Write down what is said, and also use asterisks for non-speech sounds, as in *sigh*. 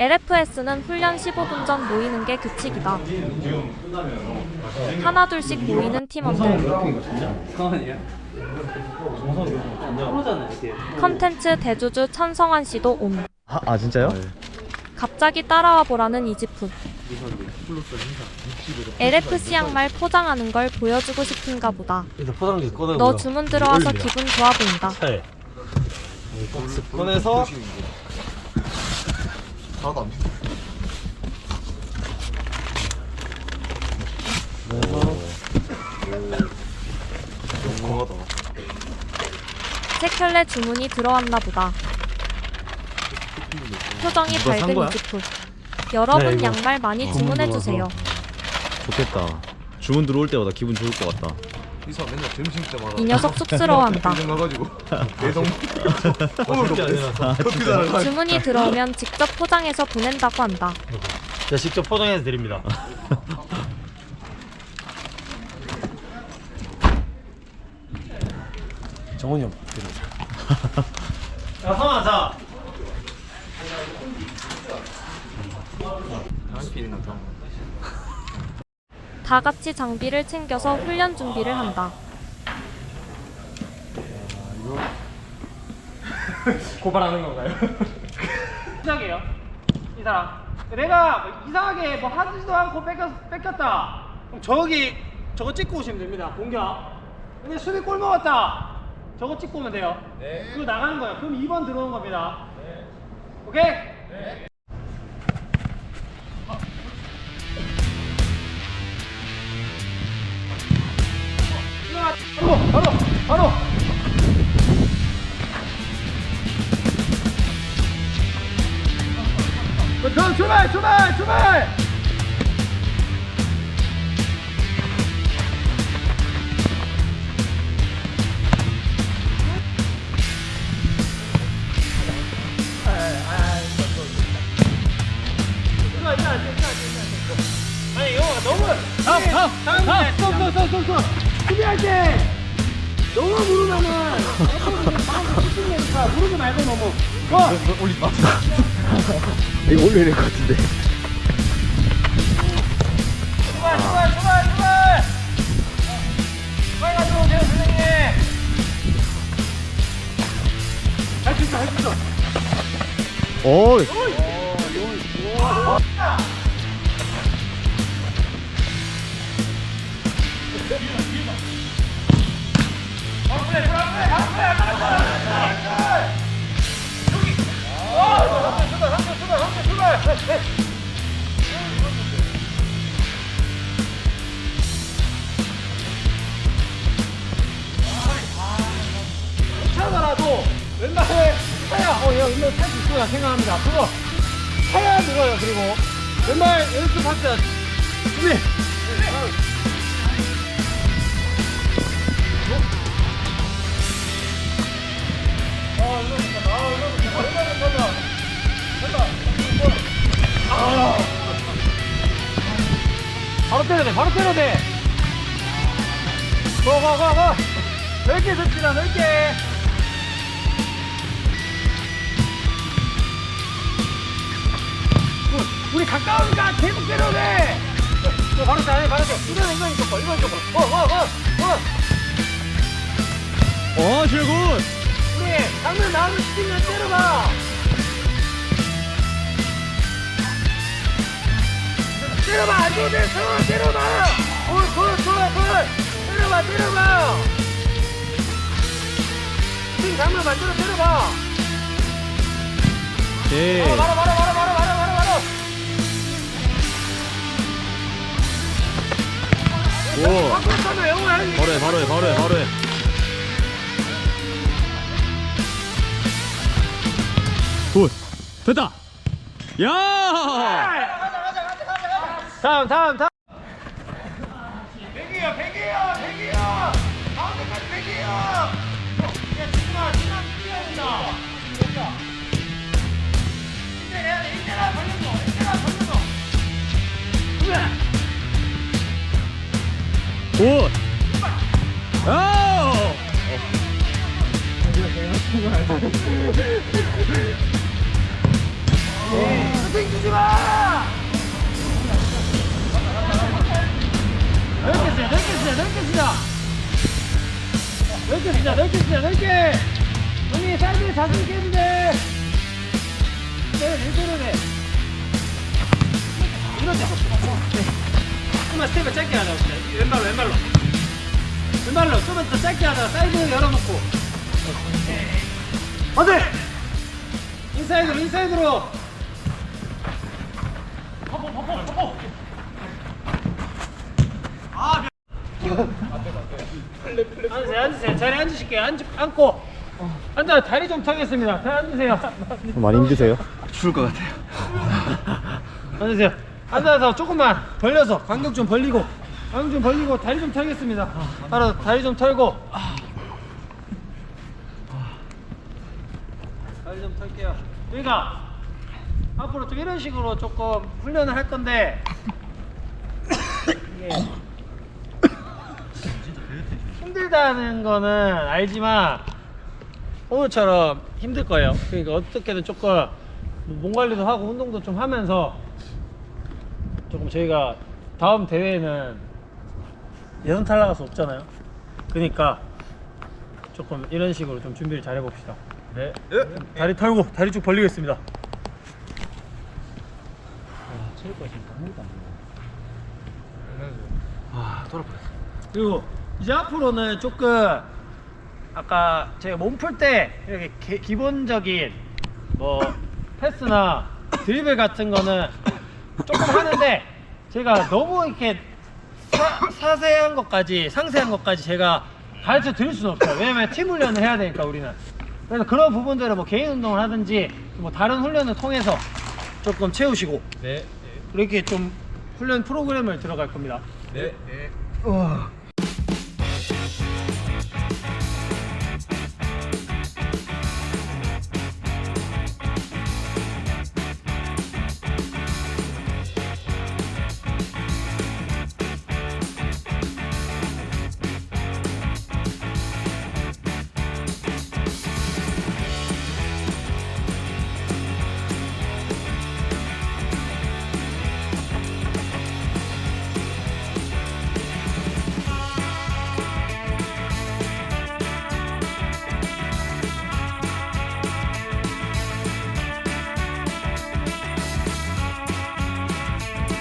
LFS는 훈련 15분 전 모이는 게 규칙이다. 하나 둘씩 모이는 팀원들. 컨텐츠 대주주 천성환 씨도 옴. 아, 아 진짜요? 갑자기 따라와 보라는 이지풋. LFC 양말 포장하는 걸 보여주고 싶은가 보다. 일단 포장지 꺼내고요. 너 주문 들어와서 기분 좋아 보인다. 네. 꺼내서 하나도 안 비싸. 건강하다. 책혈레 주문이 들어왔나 보다. 표정이 산 밝은 거야? 이지풋. 여러분 네, 이거 양말 많이 주문해 주세요. 좋겠다. 주문 들어올 때마다 기분 좋을 것 같다. 이사 맨날 점심 때마다. 이 녀석 쑥스러워한다. 가가지고 대동. 쉽지 않아서. 커피 달라. 주문이 들어오면 직접 포장해서 보낸다고 한다. 제가 직접 포장해서 드립니다. *laughs* 정훈이 형 드립니다. *laughs* 야 성아 자. 한끼나 더. 다 같이 장비를 챙겨서 훈련 준비를 한다. 고발하는 건가요? *laughs* 이상해요. 이 사람. 내가 뭐 이상하게 뭐 하지도 않고 뺏겼, 뺏겼다. 그럼 저기 저거 찍고 오시면 됩니다. 공격. 근데 수비 골 먹었다. 저거 찍고 오면 돼요. 네. 그리고 나가는 거예요. 그럼 2번 들어오는 겁니다. 네. 오케이? 바로 바로 바로. 저 출발 출발 출발 말고 너무. 어! *laughs* 이거 올려야 될 것 같은데. 출발 출발 출발 출발! 빨리 가지고 오세요 선생님. 할 수 있어 할 수 있어. 오, 바로 차더라도 왼발에 차야. 어 형, 이거 탈수 거라 생각합니다. 그거 차야 들어요 그리고. 왼발 연습 할 때. 준비 때려야 돼 바로 때려야 돼. 고 고 고 고. 넓게 섭시다 넓게 우- 우리 가까우니까 계속 때려야 돼. 어, 바로 자 바로 자 이거 이거 이거 봐 이거 이거 봐어어어어 어, 실군. 우리 장면 나오면 시키면 때려봐 때려봐 안 좋은데 상황 때려봐 굿굿굿굿 때려봐 때려봐 팀 장면 만들어 때려봐 예. 어, 바로 바로 바로 바로 바로 바로 바로 오. 바꿔 바로 해, 바로 해, 바로 해, 바로 해. 굿. 됐다. 야! 다음 다음 다음. 백이요 백이요 백이요. 가운데까지 백이요. 야 지금아 지금 뛰어야 된다. 이제 해야 돼 걸렸어 이제라 걸렸어 그래 굿. 오! 선생님 넓게 쓰자 넓게 쓰자 넓게 쓰자 넓게 쓰자 넓게 쓰자 넓게 언니 사이드에 자신 있게 해도 돼 내가 일대로 해 이러자 조금만 스텝을 짧게 하자 왼발로 왼발로 왼발로 좀만 더 짧게 하자 사이드 열어놓고 안돼 인사이드로 인사이드로 바보 바보 바보 앉으세요 앉으세요. 자리에 앉으실게요. 앉, 앉고. 앉아 다리 좀 펴겠습니다 자, 앉으세요. 많이 힘드세요? 죽을 것 같아요. 앉으세요 앉아서 조금만 벌려서 간격 좀 벌리고 간격 좀 벌리고 다리 좀 털겠습니다. 알아서 다리 좀 털고. 다리 좀 털게요. 그러니까 앞으로 좀 이런 식으로 조금 훈련을 할 건데 이게 힘들다는 거는 알지만 오늘처럼 힘들 거예요. 그러니까 어떻게든 조금 뭐몸 관리도 하고 운동도 좀 하면서 조금 저희가 다음 대회에는 예선 탈락할 수 없잖아요. 그러니까 조금 이런 식으로 좀 준비를 잘 해봅시다. 네. 다리 털고 다리 쭉 벌리겠습니다. 아, 돌아버렸어. 그리고 이제 앞으로는 조금 아까 제가 몸 풀 때 이렇게 기- 기본적인 뭐 패스나 드리블 같은 거는 조금 하는데 제가 너무 이렇게 사, 사세한 것까지 상세한 것까지 제가 가르쳐 드릴 수는 없어요. 왜냐면 팀 훈련을 해야 되니까 우리는. 그래서 그런 부분들은 뭐 개인 운동을 하든지 뭐 다른 훈련을 통해서 조금 채우시고 네. 이렇게 좀 훈련 프로그램을 들어갈 겁니다. 네. 우와.